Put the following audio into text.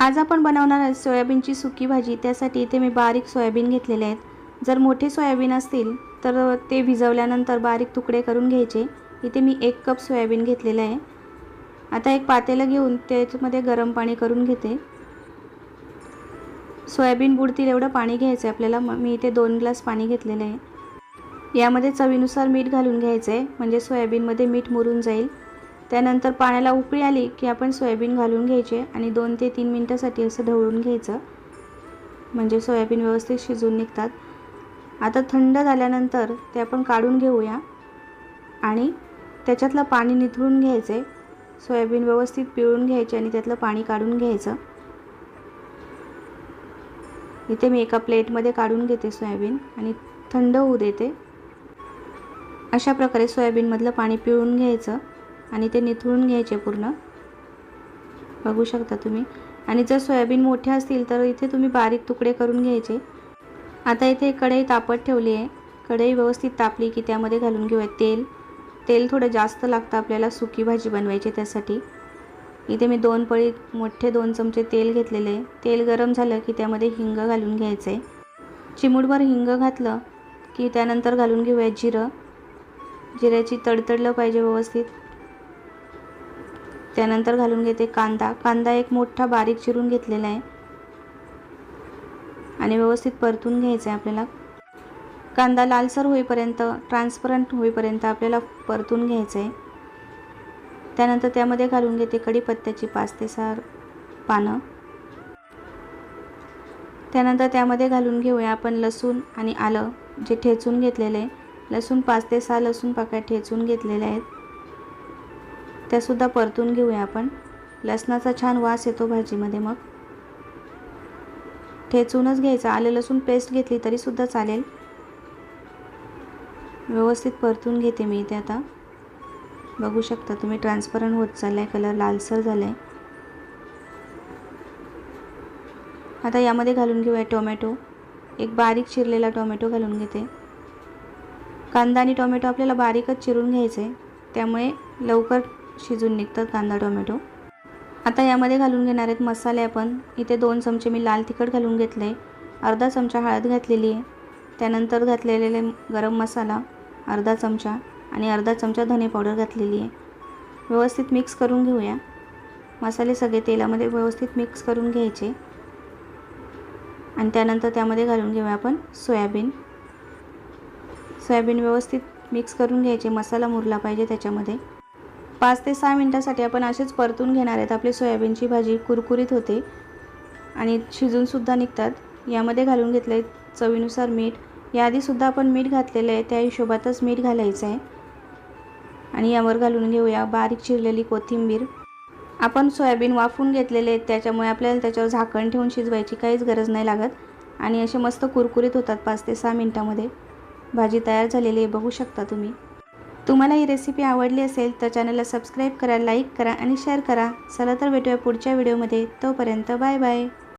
आज आपण बनवणार आहे सोयाबीनची सुकी भाजी. त्यासाठी इथे मी बारीक सोयाबीन घेतलेले आहेत. जर मोठे सोयाबीन असतील तर ते भिजवल्यानंतर बारीक तुकडे करून घ्यायचे. इथे मी एक कप सोयाबीन घेतलेलं आहे. आता एक पातेलं घेऊन त्याच्यामध्ये गरम पाणी करून घेते. सोयाबीन बुडतील एवढं पाणी घ्यायचं आहे आपल्याला. मग मी इथे दोन ग्लास पाणी घेतलेलं आहे. यामध्ये चवीनुसार मीठ घालून घ्यायचं आहे म्हणजे सोयाबीनमध्ये मीठ मुरून जाईल. त्यानंतर पाण्याला उकळी आली की आपण सोयाबीन घालून घ्यायचे आणि दोन ते तीन मिनटासाठी असं ढवळून घ्यायचं. म्हणजे सोयाबीन व्यवस्थित शिजून निघतात. आता थंड झाल्यानंतर ते आपण काढून घेऊया आणि त्याच्यातलं पाणी निथळून घ्यायचे. सोयाबीन व्यवस्थित पिळून घ्यायचे आणि त्यातलं पाणी काढून घ्यायचं. इथे मी एका प्लेटमध्ये काढून घेते सोयाबीन आणि थंड होऊ देते. अशा प्रकारे सोयाबीनमधलं पाणी पिळून घ्यायचं. आणि ते निथळून घ्यायचे पूर्ण. बघू शकता तुम्ही. आणि जर सोयाबीन मोठे असतील तर इथे तुम्ही बारीक तुकडे करून घ्यायचे. आता इथे कढई तापत ठेवली आहे. कढई व्यवस्थित तापली की त्यामध्ये घालून घेऊया तेल. तेल थोडं जास्त लागतं आपल्याला सुकी भाजी बनवायची त्यासाठी. इथे मी दोन पळी मोठे दोन चमचे तेल घेतलेले आहे. तेल गरम झालं की त्यामध्ये हिंग घालून घ्यायचं. आहे चिमूटभर हिंग घातलं की त्यानंतर घालून घेऊया जिरं. जिऱ्याची तडतडलं पाहिजे व्यवस्थित. त्यानंतर घालून घेते कांदा. कांदा एक मोठा बारीक चिरून घेतलेला आहे. आणि व्यवस्थित परतून घ्यायचं आहे आपल्याला. कांदा लालसर होईपर्यंत ट्रान्सपरंट होईपर्यंत आपल्याला परतून घ्यायचं आहे त्यानंतर त्यामध्ये घालून घेते कढीपत्त्याची पाच ते सहा पानं. त्यानंतर त्यामध्ये घालून घेऊया आपण लसूण आणि आलं जे ठेचून घेतलेलं आहे. लसूण पाच ते सहा लसूण पाकळ्या ठेचून घेतलेल्या आहेत. त्यासुद्धा परतून घेऊया आपण. लसणाचा छान वास येतो भाजीमध्ये मग. ठेचूनच घ्यायचं. आलं लसूण पेस्ट घेतली तरीसुद्धा चालेल. व्यवस्थित परतून घेते मी इथे आता. बघू शकता तुम्ही ट्रान्सपरंट होत चालला आहे कलर लालसर झाला आहे आता यामध्ये घालून घेऊया टोमॅटो. एक बारीक चिरलेला टोमॅटो घालून घेते. कांदा आणि टोमॅटो आपल्याला बारीकच चिरून घ्यायचे त्यामुळे लवकर शिजून निघतात कांदा टोमॅटो. आता यामध्ये घालून घेणार आहेत मसाले आपण. इथे दोन चमचे मी लाल तिखट घालून घेतले. अर्धा चमचा हळद घातलेली आहे. त्यानंतर घातलेले गरम मसाला अर्धा चमचा आणि अर्धा चमचा धने पावडर घातलेली आहे. व्यवस्थित मिक्स करून घेऊया. मसाले सगळे तेलामध्ये व्यवस्थित मिक्स करून घ्यायचे. आणि त्यानंतर त्यामध्ये घालून घेऊया आपण सोयाबीन. सोयाबीन व्यवस्थित मिक्स करून घ्यायचे. मसाला मुरला पाहिजे त्याच्यामध्ये. पाच ते सहा मिनटासाठी आपण असेच परतून घेणार आहेत. आपली सोयाबीनची भाजी कुरकुरीत होते आणि शिजूनसुद्धा निघतात. यामध्ये घालून घेतलं आहे चवीनुसार मीठ. याआधीसुद्धा आपण मीठ घातलेलं आहे. त्या हिशोबातच मीठ घालायचं आहे. आणि यावर घालून घेऊया बारीक चिरलेली कोथिंबीर. आपण सोयाबीन वाफून घेतलेले आहेत. त्याच्यामुळे आपल्याला त्याच्यावर झाकण ठेवून शिजवायची काहीच गरज नाही लागत. आणि असे मस्त कुरकुरीत होतात पाच ते सहा मिनटामध्ये. भाजी तयार झालेली आहे. बघू शकता तुम्ही. तुम्हाला ही रेसिपी आवडली असेल तर चॅनलला सबस्क्राईब करा लाईक करा आणि शेअर करा. चला तर भेटूया पुढच्या व्हिडिओमध्ये तोपर्यंत बाय बाय